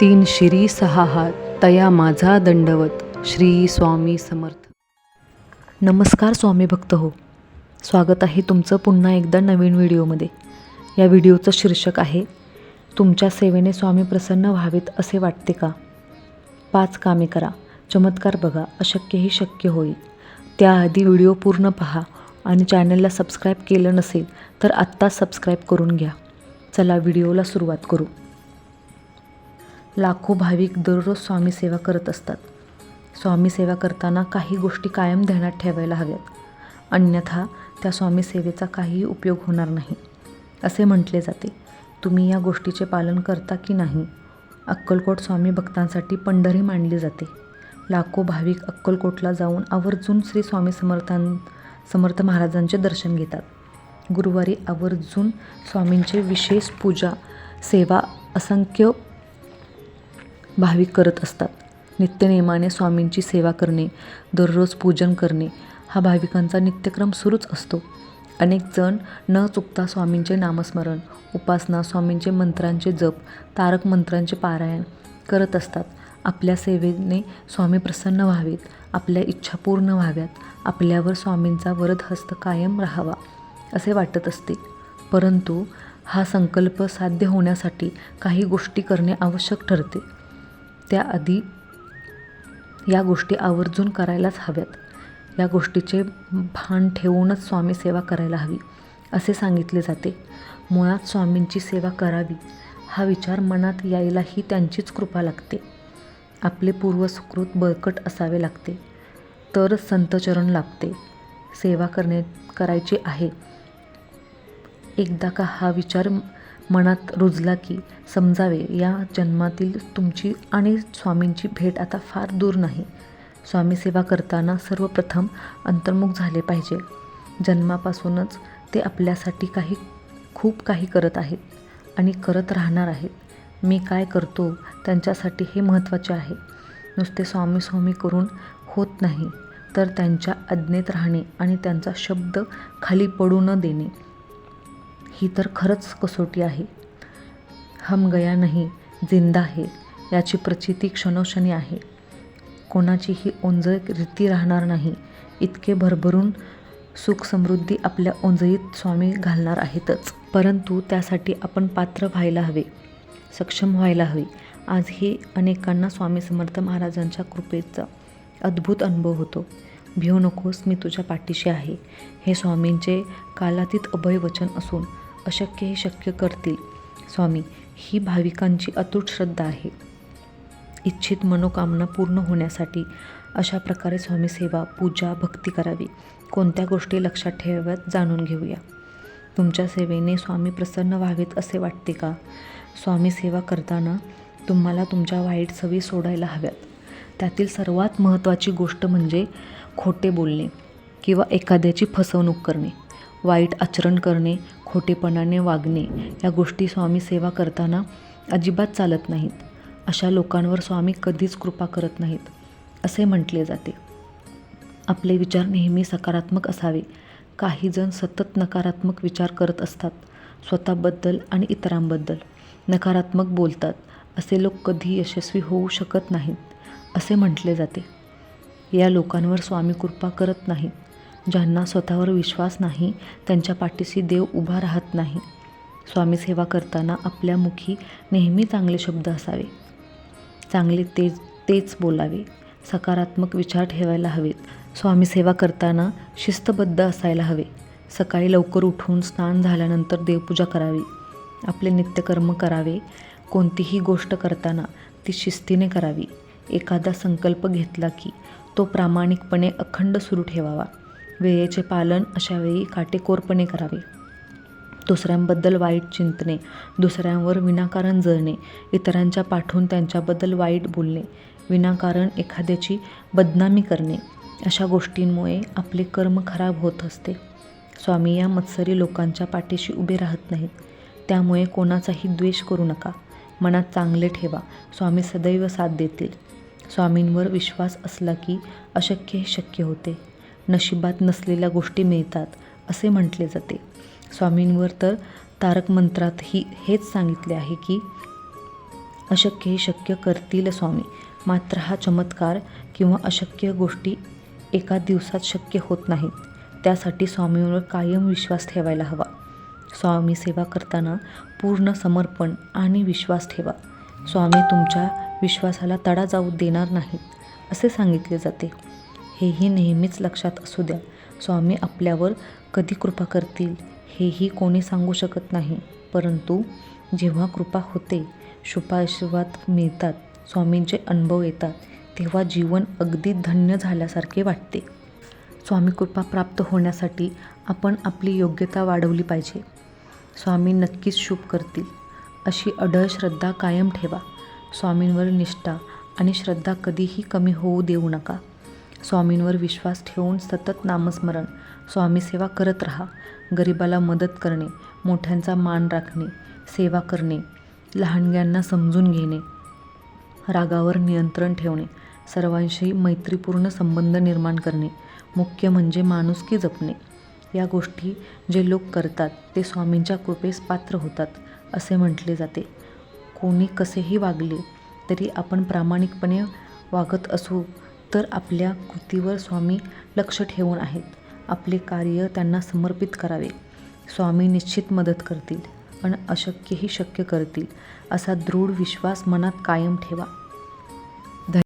तीन शिरी सहा हात तया माझा दंडवत श्री स्वामी समर्थ. नमस्कार स्वामी भक्त हो. स्वागत आहे तुमचं पुन्हा एकदा नवीन व्हिडिओमध्ये. या व्हिडिओचं शीर्षक आहे तुमच्या सेवेने स्वामी प्रसन्न व्हावेत असे वाटते का? पाच कामे करा चमत्कार बघा अशक्यही शक्य होईल. त्याआधी व्हिडिओ पूर्ण पहा आणि चॅनलला सबस्क्राईब केलं नसेल तर आत्ताच सबस्क्राईब करून घ्या. चला व्हिडिओला सुरुवात करू. लाखो भाविक दररोज स्वामी सेवा करत असतात. स्वामी सेवा करताना काही गोष्टी कायम ध्यानात ठेवायला हव्यात. अन्यथा त्या स्वामी सेवेचा काहीही उपयोग होणार नाही. असे म्हटले जाते. तुम्ही या गोष्टीचे पालन करता की नाही? अक्कलकोट स्वामी भक्तांसाठी पंढरी मांडली जाते. लाखो भाविक अक्कलकोटला जाऊन आवर्जून श्री स्वामी समर्थां समर्थ महाराजांचे दर्शन घेतात. गुरुवारी आवर्जून स्वामींचे विशेष पूजा सेवा असंख्य भाविक करत असतात. नित्यनेमाने स्वामींची सेवा करणे दररोज पूजन करणे हा भाविकांचा नित्यक्रम सुरूच असतो. अनेक जण न चुकता स्वामींचे नामस्मरण उपासना स्वामींचे मंत्रांचे जप तारक मंत्रांचे पारायण करत असतात. आपल्या सेवेने स्वामी प्रसन्न व्हावेत आपल्या इच्छा पूर्ण व्हाव्यात आपल्यावर स्वामींचा वरद हस्त कायम राहावा असे वाटत असते. परंतु हा संकल्प साध्य होण्यासाठी काही गोष्टी करणे आवश्यक ठरते. त्याआधी या गोष्टी आवर्जून करायलाच हव्यात. या गोष्टीचे भान ठेवूनच स्वामी सेवा करायला हवी असे सांगितले जाते. मुळात स्वामींची सेवा करावी हा विचार मनात यायलाही त्यांचीच कृपा लागते. आपले पूर्वसुकृत बळकट असावे लागते. तरच संतचरण लाभते. सेवा करणे करायची आहे. एकदा का हा विचार मनात रुजला की समजावे या जन्मातील तुमची आणि स्वामींची भेट आता फार दूर नाही. स्वामी सेवा करताना सर्वप्रथम अंतर्मुख झाले पाहिजे. जन्मापासूनच ते आपल्यासाठी काही खूप काही करत आहेत आणि करत राहणार आहेत. मी काय करतो त्यांच्यासाठी हे महत्त्वाचे आहे. नुसते स्वामी स्वामी करून होत नाही तर त्यांच्या आज्ञेत राहणे आणि त्यांचा शब्द खाली पडू न देणे. ही तर खरंच कसोटी आहे. हम गया नाही जिंदा आहे याची प्रचिती क्षणोक्षणी आहे. कोणाचीही ओंजळ रीती राहणार नाही. इतके भरभरून सुख समृद्धी आपल्या ओंजळीत स्वामी घालणार आहेतच. परंतु त्यासाठी आपण पात्र व्हायला हवे सक्षम व्हायला हवे. आजही अनेकांना स्वामी समर्थ महाराजांच्या कृपेचा अद्भुत अनुभव होतो. भिऊ नकोस मी तुझ्या पाठीशी आहे. हे स्वामींचे कालातीत अभय वचन असून अशक्य हे शक्य करतील. स्वामी ही भाविकांची अतूट श्रद्धा आहे. इच्छित मनोकामना पूर्ण होण्यासाठी अशा प्रकारे स्वामी सेवा पूजा भक्ती करावी. कोणत्या गोष्टी लक्षात ठेवाव्यात जाणून घेऊया. तुमच्या सेवेने स्वामी प्रसन्न व्हावेत असे वाटते का? स्वामी सेवा करताना तुम्हाला तुमच्या वाईट सवयी सोडायला हव्यात. त्यातील सर्वात महत्त्वाची गोष्ट म्हणजे खोटे बोलणे किंवा एखाद्याची फसवणूक करणे. वाईट आचरण करणे खोटेपणाने वागणे या गोष्टी स्वामी सेवा करताना अजिबात चालत नाहीत. अशा लोकांवर स्वामी कधीच कृपा करत नाहीत असे म्हटले जाते. आपले विचार नेहमी सकारात्मक असावे. काही जण सतत नकारात्मक विचार करत असतात स्वतःबद्दल आणि इतरांबद्दल. नकारात्मक बोलतात असे लोक कधी यशस्वी होऊ शकत नाहीत असे म्हटले जाते. या लोकांवर स्वामी कृपा करत नाहीत. ज्यांना स्वतःवर विश्वास नाही त्यांच्या पाठीशी देव उभा राहत नाही. स्वामी सेवा करताना आपल्या मुखी नेहमी चांगले शब्द असावे. चांगले तेच तेच बोलावे. सकारात्मक विचार ठेवायला हवेत. स्वामी सेवा करताना शिस्तबद्ध असायला हवे. सकाळी लवकर उठून स्नान झाल्यानंतर देवपूजा करावी. आपले नित्यकर्म करावे. कोणतीही गोष्ट करताना ती शिस्तीने करावी. एखादा संकल्प घेतला की तो प्रामाणिकपणे अखंड सुरू ठेवावा. वेळेचे पालन अशावेळी काटेकोरपणे करावे. दुसऱ्यांबद्दल वाईट चिंतणे दुसऱ्यांवर विनाकारण जळणे इतरांच्या पाठवून त्यांच्याबद्दल वाईट बोलणे विनाकारण एखाद्याची बदनामी करणे अशा गोष्टींमुळे आपले कर्म खराब होत असते. स्वामी या मत्सरी लोकांच्या पाठीशी उभे राहत नाहीत. त्यामुळे कोणाचाही द्वेष करू नका. मनात चांगले ठेवा. स्वामी सदैव साथ देतील. स्वामींवर विश्वास असला की अशक्य हे शक्य होते. नशिबात नसलेल्या गोष्टी मिळतात असे म्हटले जाते. स्वामींवर तर तारक मंत्रातही हेच सांगितले आहे की अशक्य हे शक्य करतील स्वामी मात्र हा चमत्कार किंवा अशक्य गोष्टी एका दिवसात शक्य होत नाहीत. त्यासाठी स्वामींवर कायम विश्वास ठेवायला हवा. स्वामी सेवा करताना पूर्ण समर्पण आणि विश्वास ठेवा. स्वामी तुमच्या विश्वासाला तडा जाऊ देणार नाहीत असे सांगितले जाते. हेही नेहमीच लक्षात असू द्या. स्वामी आपल्यावर कधी कृपा करतील हेही कोणी सांगू शकत नाही. परंतु जेव्हा कृपा होते शुभाशीर्वाद मिळतात स्वामींचे अनुभव येतात तेव्हा जीवन अगदी धन्य झाल्यासारखे वाटते. स्वामी कृपा प्राप्त होण्यासाठी आपण आपली योग्यता वाढवली पाहिजे. स्वामी नक्कीच शुभ करतील. अशी अढळ श्रद्धा कायम ठेवा. स्वामींवर निष्ठा आणि श्रद्धा कधीही कमी होऊ देऊ नका. स्वामींवर विश्वास ठेवून सतत नामस्मरण. स्वामीसेवा करत राहा. गरिबाला मदत करणे. मोठ्यांचा मान राखणे. सेवा करणे. लहानग्यांना समजून घेणे. रागावर नियंत्रण ठेवणे. सर्वांशी मैत्रीपूर्ण संबंध निर्माण करणे. मुख्य म्हणजे माणुसकी जपणे. या गोष्टी जे लोक करतात ते स्वामींच्या कृपेस पात्र होतात असे म्हटले जाते. कोणी कसेही वागले तरी आपण प्रामाणिकपणे वागत असू तर आपल्या कृतीवर स्वामी लक्ष ठेवून आहेत. आपले कार्य त्यांना समर्पित करावे. स्वामी निश्चित मदत करतील पण अशक्यही शक्य करतील असा दृढ विश्वास मनात कायम ठेवा.